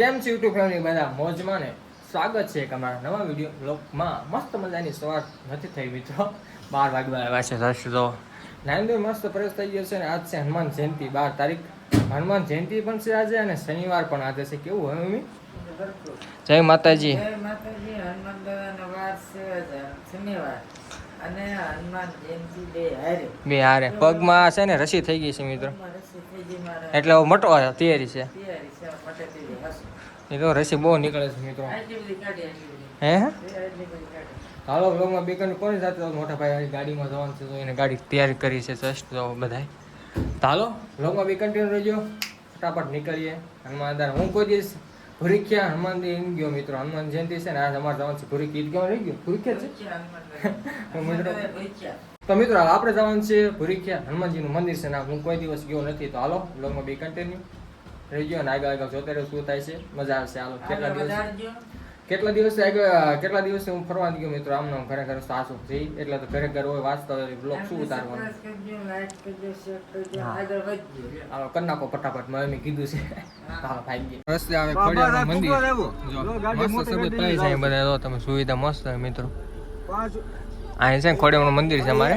કેમ છે YouTube family બધા મોજમાં ને સ્વાગત છે એક અમારા નવા વીડિયો બ્લોગમાં મસ્ત મજાની સવાર નથી થઈ મિત્રો. બાર વાગવા આવ્યા છે દસ તો નાઇન્દોર મસ્ત પ્રવેશ થઈ ગયો છે ને આજ છે હનુમાન જયંતિ બાર તારીખ. હનુમાન જયંતિ પણ છે આજે અને શનિવાર પણ આજે છે. કેવું હોય મમ્મી? જય માતાજી. જય માતાજી હનુમાન દાદાનો વાર છે શનિવાર. અને હનુમાન જયંતિ બે હારે. બે હારે. પગમાં છે ને રસી થઈ ગઈ છે મિત્રો. એટલે હવે મટવા તૈયારી છે. તૈયારી છે એ તો રસી બહુ નીકળે છે મિત્રો. હે? હાલો બ્લોગમાં બેકન કોની સાથે મોટા ભાઈ ગાડીમાં જવાનું છે તો એને ગાડી તૈયાર કરી છે જસ્ટ તો બધાય. તો હાલો બ્લોગમાં બી કન્ટિન્યુ રહેજો. ફટાફટ નીકળીએ. હનુમાન દાદા હું કોઈ દિવસ ભૂરીખ્યા હનુમાન એમ ગયો મિત્રો. હનુમાન જયંતિ છે ને આજ અમારે જવાનું છે ભૂરી ઈદ ગયો રહી ગયો? ભૂરીખ્યા છે. તો મિત્રો આપણે જવાનું છે ભૂરીખ્યા હનુમાનજીનું મંદિર છે ને હું કોઈ દિવસ ગયો નથી. તો હાલો બ્લોગમાં બી કન્ટિન્યુ રહેજો અને આગળ આગળ જોતે શું થાય છે. મજા આવશે. હાલો કેટલા દિવસ કેટલા દિવસ આગળ કેટલા દિવસે હું ફરવા ગયો મિત્રો? આમ નામ ખરેખર સાસુ થઈ એટલે તો ઘરે ઘરે હોય વાંચતા હોય બ્લોગ શું ઉતારવાનું. હાલો કરી નાખો ફટાફટ મેં કીધું છે. હા. હાલો ભાઈ ગયા. રસ્તે આવે ખોડિયારનું મંદિર. જો મસ્ત થાય છે. અહીં બધા જો તમે સુવિધા મસ્ત છે મિત્રો. અહીં છે ને ખોડિયારનું મંદિર છે અમારે?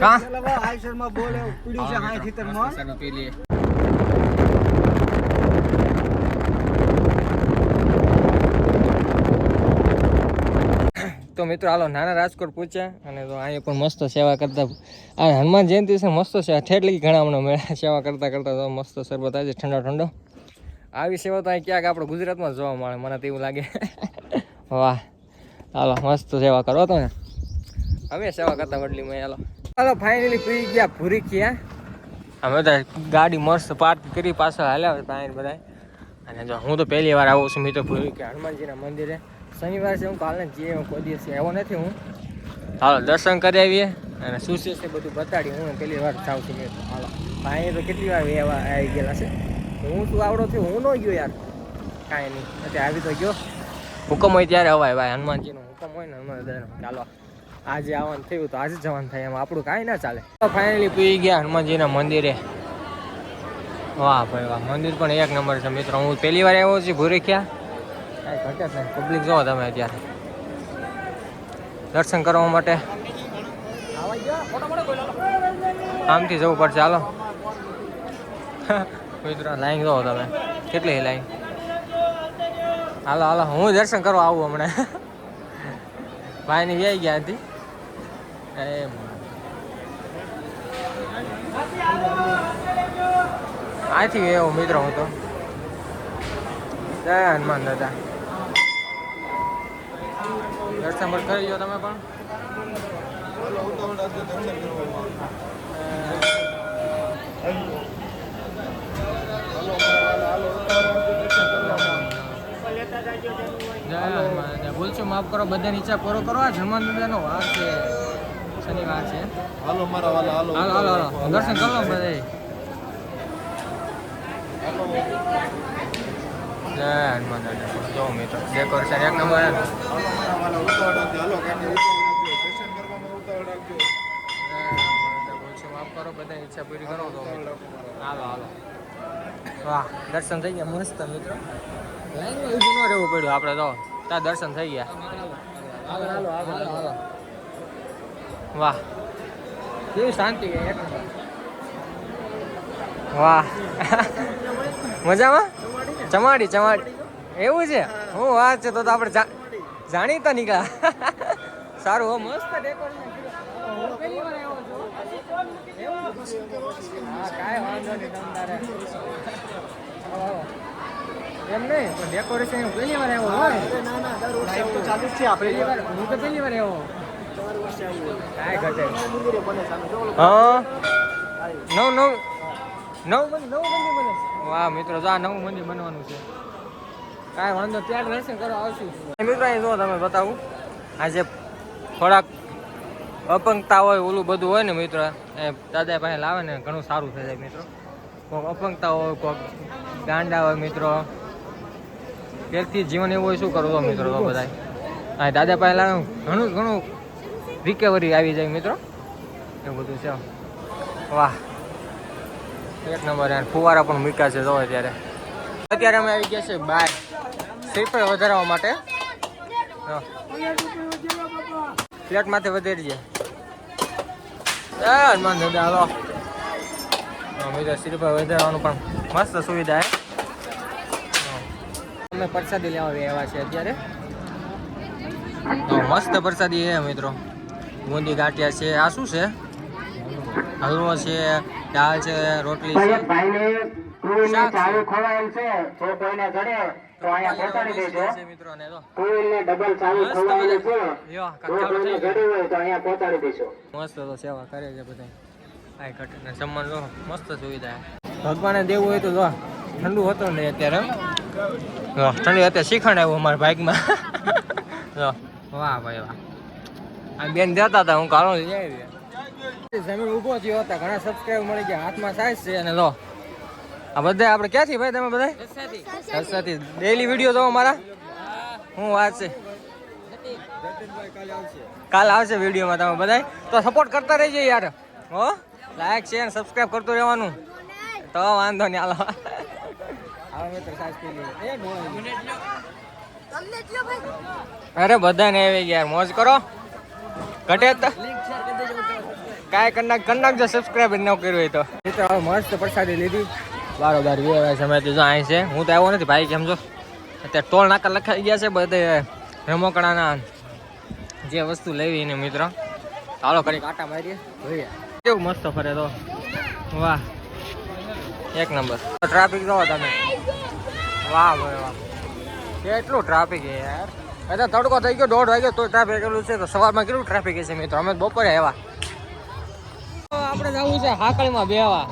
કાં? તો મિત્રો, હાલો, નાના રાજકોટ પૂછ્યા અને તો અહીંયા પણ મસ્ત સેવા કરતા આ હનુમાન જયંતિ છે, મસ્ત સેવા ઠેઠ ઘણા હમણાં મળ્યા સેવા કરતા કરતા તો મસ્ત શરબત આવે છે ઠંડો ઠંડો. આવી સેવા તો અહીં ક્યાંક આપણે ગુજરાતમાં જોવા મળે, મને તો એવું લાગે. વાહ. હાલો, મસ્ત સેવા કરો તો ને અમે સેવા કરતા વડલી મેં હાલો. હાલો ફાઇનલી પી ગયા ભૂરી ગયા. અમે તો ગાડી મસ્ત પાર્ક કરી પાછળ હાલ્યા ત્યાં બધા અને જો હું તો પહેલી વાર આવું છું મિત્રો ભૂરી ગયા. હનુમાનજીના મંદિરે. શનિવાર છે હું કાલે જે કોઈ દિવસ આવ્યો નથી હું. હાલો દર્શન કરી આવીએ. અને શું છે તે બધું બતાડી હું પહેલી વાર જાઉં છું મેં. હાલો ભાઈ તો કેટલી વાર એવા આવી ગયેલા છે? હું તું આવડો થયો? હું ન ગયો યાર. કાંઈ નહીં. અત્યારે આવી તો ગયો. હુકમ હોય ત્યારે અવાય ભાઈ હનુમાનજીનો હુકમ હોય ને હનુમાન ચાલો આજે આવવાનું થયું તો આજે જવાનું થાય. એમ આપણું કાંઈ ના ચાલે. તો ફાઇનલી પી ગયા હનુમાનજીના મંદિરે. વાહ ભાઈ વાહ. મંદિર પણ એક નંબર છે મિત્રો. હું પહેલી વાર આવ્યો છું ભૂરેખ્યા પબ્લિક જોવો તમે અત્યારે. દર્શન કરવા માટે. આમથી જવું પડશે. હાલો. મિત્રો લાઈન જોવો તમે. કેટલી લાઈન હાલો હાલો. હું દર્શન કરવા આવું હમણાં. ભાઈની વ્યાઈ ગયા હતી એમ આથી એવો મિત્રો હું તો. જય હનુમાન દાદા. દર્શન પણ કરી લો તમે પણ. ભૂલ છું માફ કરો બધાની ઈચ્છા પૂરો કરો. આ જમવાનું દાદાનો વાર છે શનિવાર છે. હાલો મારા વાલા હાલો. હાલો હાલો હાલો. દર્શન કરો બધા જય હનુમાન દાદા. જો મિત્રો. ડેકોરેશન એક નંબર માફ કરો બધા ઈચ્છા પૂરી કરો તો. હાલો હાલો. વાહ દર્શન થઈ ગયા. મસ્ત મિત્રો. લાઈનમાં ઊભું ન રહેવું પડ્યું આપણે તો. ત્યાં દર્શન થઈ ગયા. હાલો હાલો હાલો હાલો વાહ. કેવી શાંતિ એક વાહ. મજામાં? ચમાડી ચમાડી. એવું છે? હું. વાત છે તો તો આપણે જાણીતા નીકળા સારું હો મસ્ત પહેલી. એમ નહીં પણ ડેકોરેશન હું પહેલી વાર આવ્યો હોય ચાલુ છે પહેલી વાર. હું તો પહેલી વાર આવ્યો. કાંઈ ઘટે હા? નવ નવ નવ નવ મંદિર બને વાહ મિત્રો જો આ નવું મંદિર બનવાનું છે. કાંઈ વાંધો ત્યાં દર્શન કરવા આવશું. મિત્રો, અહીં જો તમે બતાવું. આજે થોડાક અપંગતા હોય, ઓલું બધું હોય ને મિત્રો, એ દાદા પાસે લાવે ને, ઘણું સારું થઈ જાય મિત્રો. કોઈક અપંગતા હોય કોઈક ગાંડા હોય મિત્રો. પેલથી જીવન એવું હોય, શું કરવું મિત્રો, તો બધા હા દાદા પાસે લાવે, ઘણું ઘણું રિકવરી આવી જાય મિત્રો. એવું બધું છે. વાહ. એક નંબર ફુવારા પણ મૂક્યા છે જો અત્યારે. અત્યારે અમે આવી ગયા છે બાર. શ્રીફળ વધારવા માટે. પ્લેટમાંથી વધારી જાય હનુમાન દાદા હાલો. શ્રીફળ વધારવાનું પણ મસ્ત સુવિધા. અમે પ્રસાદી લેવા આવ્યા છે અત્યારે. મસ્ત પ્રસાદી છે મિત્રો. બુંદી ગાંઠિયા છે. આ શું છે? હલવો છે. દાળ છે રોટલી છે. શાક છે. જો કોઈને જડે તો અહીંયા પહોંચાડી દેજો. મિત્રો ને તો. ટુ ડબલ ચાલુ મસ્ત છે. જો કોઈને થઈ હોય તો અહીંયા પહોંચાડી દેજો. મસ્ત તો સેવા કરે છે બધા આય ઘટે ને જમવાનું જો મસ્ત સુવિધા ભગવાને દેવું હોય તો જો ઠંડુ હતું ને અત્યારે ઠંડી ઠંડુ અત્યારે શીખણ આવ્યું અમારા બાઇકમાં જો વાહ ભાઈ વાહ. આ બેન દેતા હતા હું કાળો લઈ આવી જમીન ઊભો થયો હતા. ઘણા સબસ્ક્રાઈબ મળી ગયા. હાથમાં સાઈઝ છે અને લો. આ બધા આપણે ક્યાંથી ભાઈ તમે બધા સરસાથી ડેઈલી વીડિયો જોવો મારા? હું વાત છે. કાલ આવશે વિડીયોમાં તમે બધા તો સપોર્ટ કરતા રહેજો યાર. હો? લાઈક શેર સબસ્ક્રાઇબ કરતું રહેવાનું. તો વાંધો નહીં હાલો. અરે બધાને આવી ગયા. મોજ કરો. ઘટે તો. કાંઈ કરી નાખ જો સબસ્ક્રાઇબ ન કર્યું હોય તો. મિત્રો મસ્ત પ્રસાદી લીધી. બારોબાર વ્યવહાર સમય તો અહીં છે. હું તો આવ્યો નથી ભાઈ કેમ જો અત્યારે ટોલ નાકા લખાઈ ગયા છે બધે રમકડાના જે વસ્તુ લેવી ને મિત્ર. ચાલો કરી કાંટા મારીએ. જોઈએ. કેવું મસ્ત ફરે તો. વાહ. એક નંબર. ટ્રાફિક જોવો તમે. વાહ ભાઈ વાહ. કેટલું ટ્રાફિક છે યાર. અત્યારે તડકો થઈ ગયો દોઢ વાગ્યો તો ટ્રાફિક એટલું છે તો સવારમાં કેટલું ટ્રાફિક છે મિત્રો? અમે બપોરે આવ્યા. આપણે જવું છે, હાકળીમાં બેવા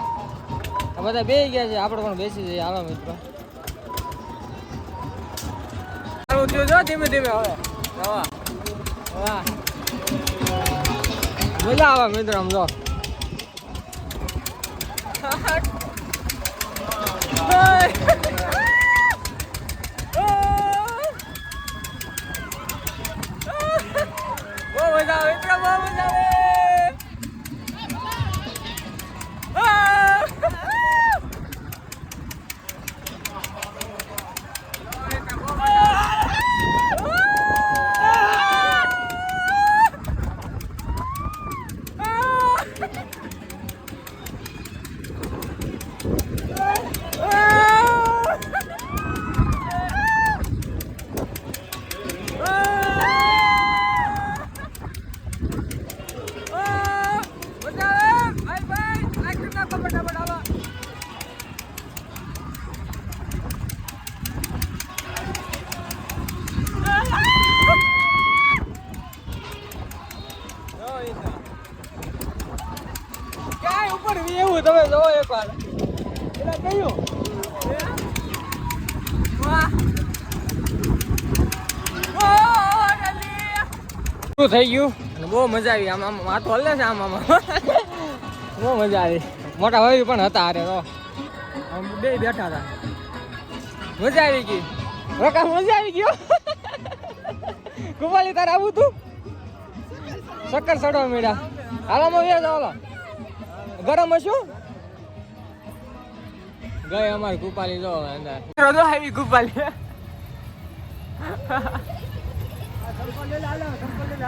બધા બે ગયા છે, આપણે પણ બેસી જઈએ. હાલો મિત્રો. ધીમે ધીમે હવે. મજા આવે મિત્રો આમ જો બહુ એટલે શું થઈ ગયું? બહુ મજા આવી. આમ આમ માથું હલે છે આમ બહુ મજા આવી. મોટા ભાઈ પણ હતા અરે તો. બે બેઠા હતા. મજા આવી ગઈ. રોકા મજા આવી ગયો કુમાલી તારે આવું તું? શક્કર ચડવા મળ્યા હાલામાં વ્યાજ હાલો. ગરમ હશું? ગઈ અમારી કુપાલી જો અંદર. રોજો આવી કુપાલી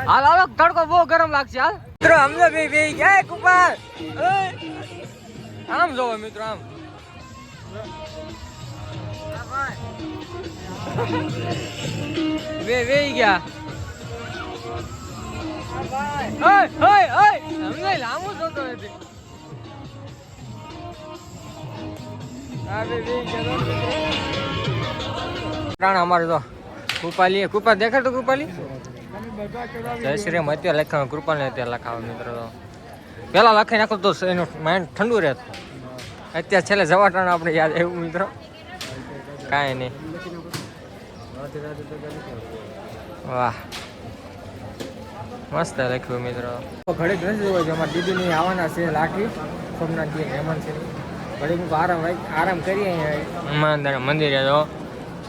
હાલ હાલો તડકો બહુ ગરમ લાગશે હાલ. મિત્રો અમને બે બે ગયા કુપાલ આમ જોવો મિત્રો આમ. બે બે ગયા. હે હે હે. અમને લાંબુ જોતો નથી. પ્રાણ અમારે તો કૃપાલી કૃપા દેખાડતો કૃપાલી? જય શ્રી રામ. અત્યારે લખાણ કૃપાલ ને અત્યારે લખાવે મિત્રો. તો પેલા લખાઈ નાખો તો એનું માઇન્ડ ઠંડુ રહેત અત્યારે છેલ્લે જવાટાણ આપણે યાદ આવ્યું મિત્રો. કાંઈ નહીં. વાહ. મસ્ત લખ્યું મિત્રો. ઘડીક નથી છે. અમારા દીદીની આવવાના છે લાઠી. સોમનાથજી હેમંત છે. ઘડીક આરામ આરામ કરીએ અહીંયા મંદિરે તો.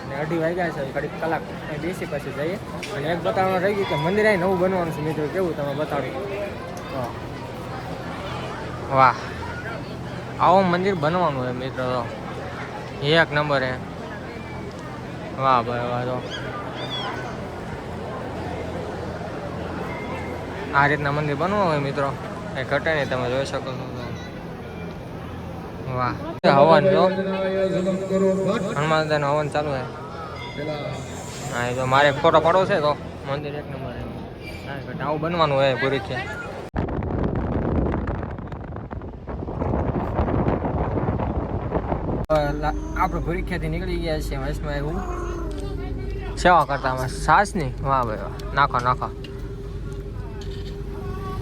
અને અઢી વાગ્યા છે ઘડીક કલાક અહીં બેસી પછી જઈએ. અને એક બતાવવાનું રહી ગયું કે મંદિર અહીં નવું બનવાનું છે મિત્રો કેવું તમે બતાડો વાહ. આવું મંદિર બનવાનું હોય મિત્રો તો. એક નંબર હે વાહ ભાઈ વાહ તો. આ રીતના મંદિર બનવું હોય મિત્રો. એ ઘટે નહીં તમે જોઈ શકો છો. વાહ. હવન જો. હનુમાન દાદાનું હવન ચાલુ છે હા એ જો મારે ફોટો પાડવો છે તો. મંદિર એક નંબર આવું બનવાનું હોય પૂરી છે. આપણે ભૂરીખ્યાથી નીકળી ગયા છીએ વૈષ્ણવ એવું. સેવા કરતા અમે સાસની વાહ ભાઈ વાહ. નાખો નાખો.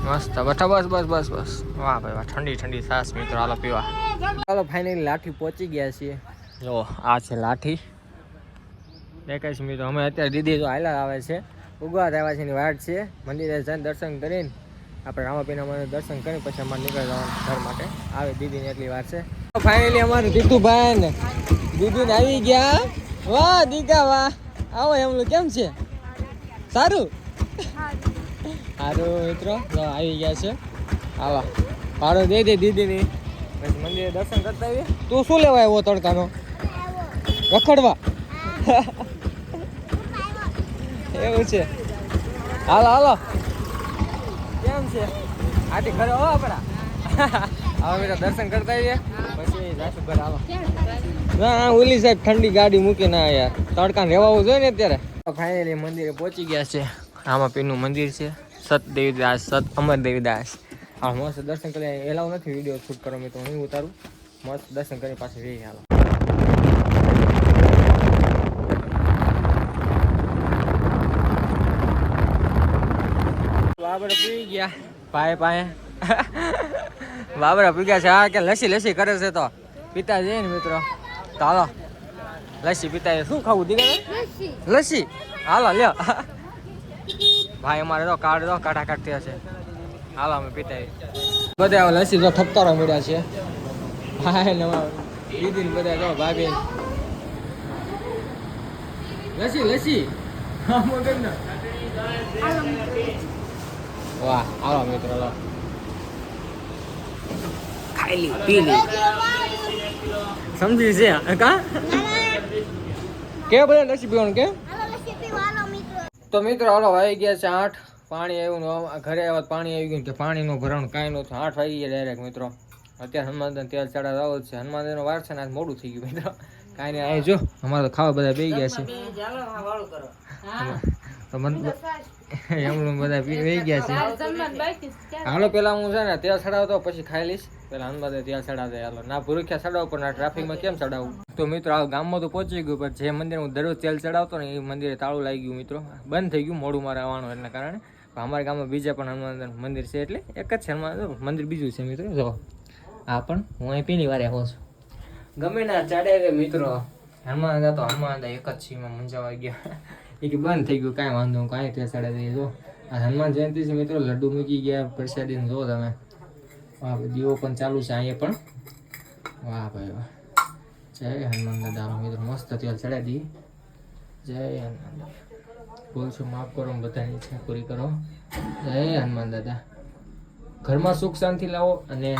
મસ્ત. બઠા બસ બસ બસ બસ. વાહ ભાઈ વાહ. ઠંડી ઠંડી સાસ મિત્રો. હાલો પીવા. ચાલો ફાઇનલી લાઠી પહોંચી ગયા છીએ. જો આ છે લાઠી. દેખાય છે મિત્રો અમે અત્યારે દીદી જો હાલા આવે છે. ઉગવા આવ્યા છે એની વાટ છે. મંદિરે જઈને દર્શન કરીને આપણે રામાપીના મંદિર દર્શન કરી પછી અમારે નીકળી જવાનું ઘર માટે. આવે દીદીની એટલી વાર છે. ફાઇનલી અમારે દીતુભાઈ ને દીદી આવી ગયા. વાહ દીકા વાહ. આવો એમનું કેમ છે? સારું? સારું મિત્રો આવી ગયા છે. આવા ભાડો દે દે દીદીની. પછી મંદિરે દર્શન કરતા આવીએ? તું શું લેવા આવ્યો તડકાનો? રખડવા. એવું છે. હાલો હાલો. કેમ છે? આથી ઘરે હો આપણા. હવે મિત્રો દર્શન કરતા આવીએ. પછી જાશું ઘરે હાલો. ના ઓલી સાહેબ ઠંડી ગાડી મૂકી ના યાર તડકા રહેવાનું જોઈએ ને અત્યારે. ફાઇનલી મંદિરે પહોંચી ગયા છે. આમાં પીનું મંદિર છે. સત દેવીદાસ સત અમર દેવીદાસ હા મસ્ત દર્શન કરી એલાવ નથી વીડિયો શૂટ કરો મેં તો હું ઉતારું. મસ્ત દર્શન કરી પાછું જઈ હાલો. બાબરા પી ગયા. પાયે પાયે બાબરા પી ગયા છે હા કે લસી લસી કરે છે તો. પિતા જઈએ ને મિત્રો. તો હાલો. લસી પિતા શું ખાવું દીકરા લસી હાલો લ્યો. ભાઈ અમારે તો કાર્ડ તો કાઢા કાઢતી હશે. હાલો, અમે પીતા બધા લસ્સી તો ઠપકારો મળ્યા છે. ભાઈ ને દીદી બધા તો બેન લસી હા વાહ, હાલો મિત્રો લો ખાઈ લી પી લી સમજી છે, કા? બધા લસ્સી પીવાનું, કે? તો મિત્રો હાલો વાગી ગયા છે આઠ. પાણી આવ્યું ઘરે આવ્યા પાણી આવી ગયું કે પાણીનું ભરણ કાંઈ નહોતું આઠ વાગી ગયા ડાયરેક્ટ મિત્રો. અત્યારે હનુમાનદાન તેલ ચડા આવો છે. હનુમાનદાનનો વાર છે ને આજ મોડું થઈ ગયું મિત્રો. કાંઈ નહીં આવી જો. અમારે તો ખાવા બધા બે ગયા છે. તો મન એમનું બધા બેસી ગયા છે. હાલો પેલા હું છે ને તેલ ચડાવતો પછી ખાઈ લઈશ. પેલા હનુમાન તેલ ચડાવતા હાલો. ના ભૂરખ્યા ચડાવું પણ આ ટ્રાફિકમાં કેમ ચડાવું તો મિત્રો આ ગામમાં તો પહોંચી ગયું પણ જે મંદિર હું દરરોજ તેલ ચડાવતો ને એ મંદિરે તાળું લાગી ગયું મિત્રો. બંધ થઈ ગયું મોડું મારે આવવાનું એના કારણે. અમારા ગામમાં બીજા પણ હનુમાન મંદિર છે એટલે એક જ છે હનુમાન મંદિર બીજું છે મિત્રો. જો આ પણ હું અહીં પીની વારે આવું છું. ગમે ના ચડે મિત્રો. હનુમાન તો હનુમાન એક જ છે એમાં મૂંઝાવા ગયા. એ કે બંધ થઈ ગયું, કાંઈ વાંધો કાંઈ ચડે દઈએ જો. આ હનુમાન જયંતિ છે મિત્રો, લડ્ડુ મૂકી ગયા પ્રસાદી જો તમે. વાહ દીવો પણ ચાલુ છે અહીંયા પણ. વાહ, ભાઈ, વાહ. જય હનુમાન દાદા મિત્રો, મસ્ત ત્યાં ચડાવી દઈએ જય હનુમાન બોલ છું, માફ કરો બધાની ઈચ્છા પૂરી કરો. જય હનુમાન દાદા. ઘરમાં સુખ શાંતિ લાવો અને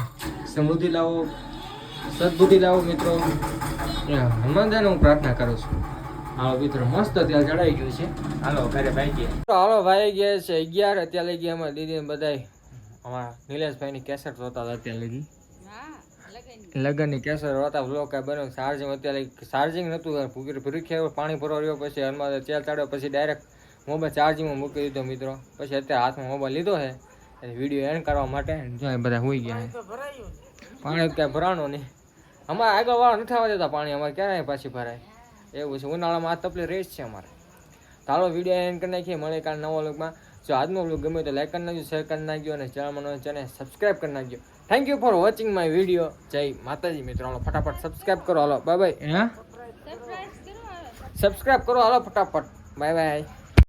સમૃદ્ધિ લાવો, સદબુદ્ધિ લાવો મિત્રો. હનુમાન દાદાને હું પ્રાર્થના કરું છું. હાલો મિત્રો, મસ્ત ત્યાં ચડાઈ ગયું છે. હાલો ભાઈ ગયા છે અગિયાર, અત્યારે લઈ ગયા અમારા દીદી બધાય. અમારા નિલેશભાઈની કેસેટ જોતા હતા અત્યારે લગી. લગ્નની કેસર હતા બ્લોક કાંઈ બન્યો ચાર્જિંગ અત્યારે ચાર્જિંગ નહોતું ભૂખ્યા પાણી ભરવા રહ્યો, પછી હનુમાન તેલ ચાડ્યો, પછી ડાયરેક્ટ મોબાઈલ ચાર્જિંગમાં મૂકી દીધો મિત્રો. પછી અત્યારે હાથમાં મોબાઈલ લીધો છે. વીડિયો એન્ડ કરવા માટે જો બધા હોઈ ગયા પાણી ક્યાંય ભરાણું નહીં. અમારે આગળ વાળા નથી આવવા દેતા પાણી, અમારે ક્યારે પાછી ભરાય. એવું છે. ઉનાળામાં આ તકલીફ રહે છે અમારે. ચાલો વીડિયો એન્ડ કરી નાખીએ. મળે કાલ નવો લોકમાં જો આજનો વ્લોગ ગમે તો લાઈક કરી નાખજો શેર કરી નાખજો અને ચેનલમાં ચેનલ સબસ્ક્રાઈબ કરી નાખજો. Thank you for watching my video Jai Mataji મિત્રો. હાલો ફટાફટ સબસ્ક્રાઈબ કરો. હાલો બાય બાય હે? સબસ્ક્રાઈબ કરો હાલો ફટાફટ. Bye bye